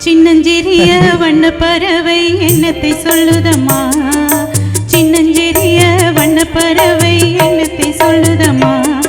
சின்னஞ்சிறிய வண்ண பறவை என்னத்தை சொல்லுதம்மா? சின்னஞ்சிறிய வண்ண பறவை என்னத்தை சொல்லுதம்மா?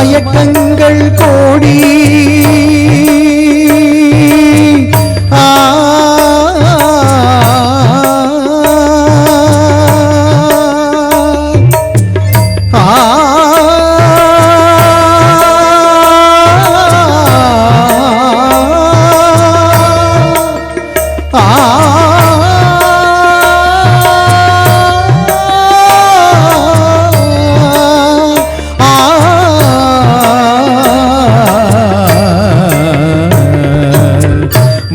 மயக்கங்கள் கோடி.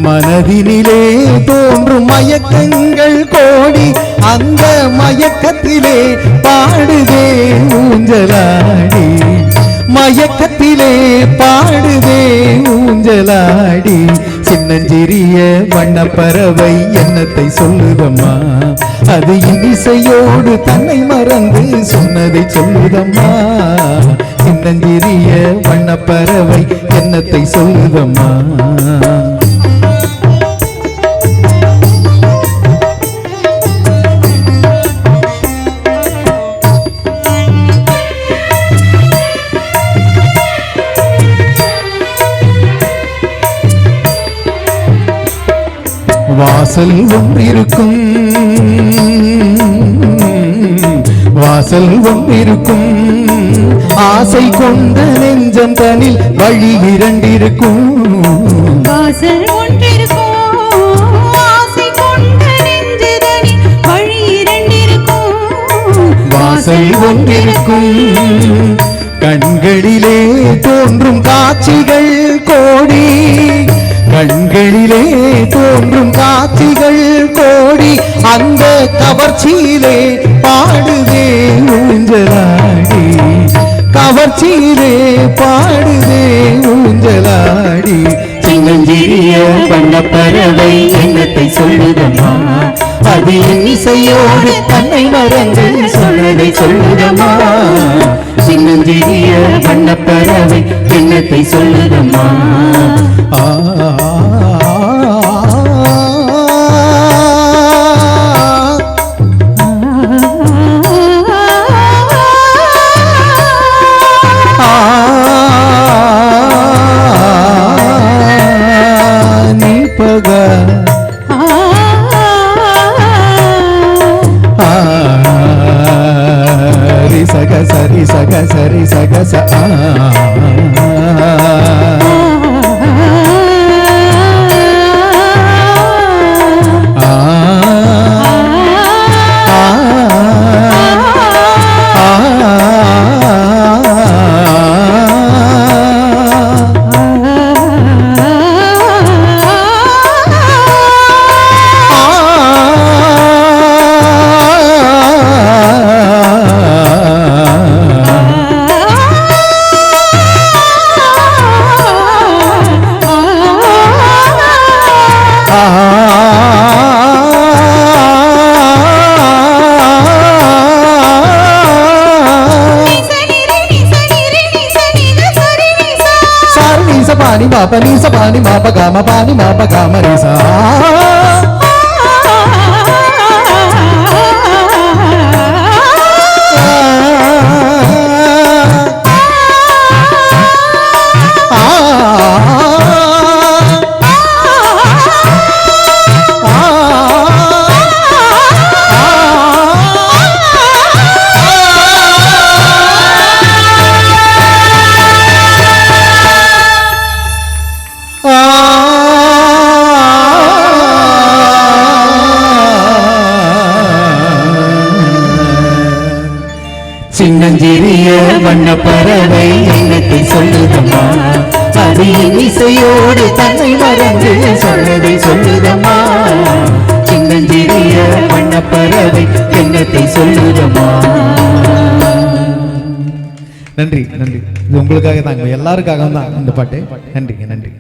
மனதினிலே தோன்றும் மயக்கங்கள் கோடி அந்த மயக்கத்திலே பாடுதே ஊஞ்சலாடி. மயக்கத்திலே பாடுதே ஊஞ்சலாடி. சின்னஞ்சிறிய வண்ணப்பறவை எண்ணத்தை சொல்லுதம்மா? அது இனிசையோடு தன்னை மறந்து சொன்னதை சொல்லுதம்மா? சின்னஞ்சிறிய வண்ணப்பறவை எண்ணத்தை சொல்லுதம்மா? வாசல் ஒன்றிருக்கும் வாசல் ஒன்றிருக்கும் ஆசை கொண்ட நெஞ்சம் தனில் வழி இரண்டிருக்கும். வாசல் ஒன்றிருக்கும். வாசல் ஒன்றிருக்கும். கண்களிலே தோன்றும் காட்சிகள் கோடி. கண்களிலே தோன்றும் அந்த கவர்ச்சியிலே பாடுதே ஊஞ்சலாடி. கவர்ச்சியிலே பாடுதே ஊஞ்சலாடி. சின்னஞ்சிறிய வண்ணப்பறவை எண்ணத்தை சொல்லுதம்மா? அது இசையோடு தன்னை மறந்து சொன்னதை சொல்லுதம்மா? சின்னஞ்சிறிய வண்ணப்பறவை எண்ணத்தை சொல்லுதம்மா? ஆ సగ సరి సగ సరి సగ స పాని మాప నీస పాని మాప గామ పాని మాప గామ రీసా. சின்னஞ்சிறிய வண்ண பறவை எண்ணத்தை சொல்லுதம்மா? அது இசையோடு தன்னை மறந்து சொன்னதை சொல்லுதம்மா? சின்னஞ்சிறிய வண்ண பறவை எண்ணத்தை சொல்லுதம்மா? நன்றி நன்றி. இது உங்களுக்காக தான் எல்லாருக்காக தான் இந்த பாட்டு. நன்றிங்க நன்றி.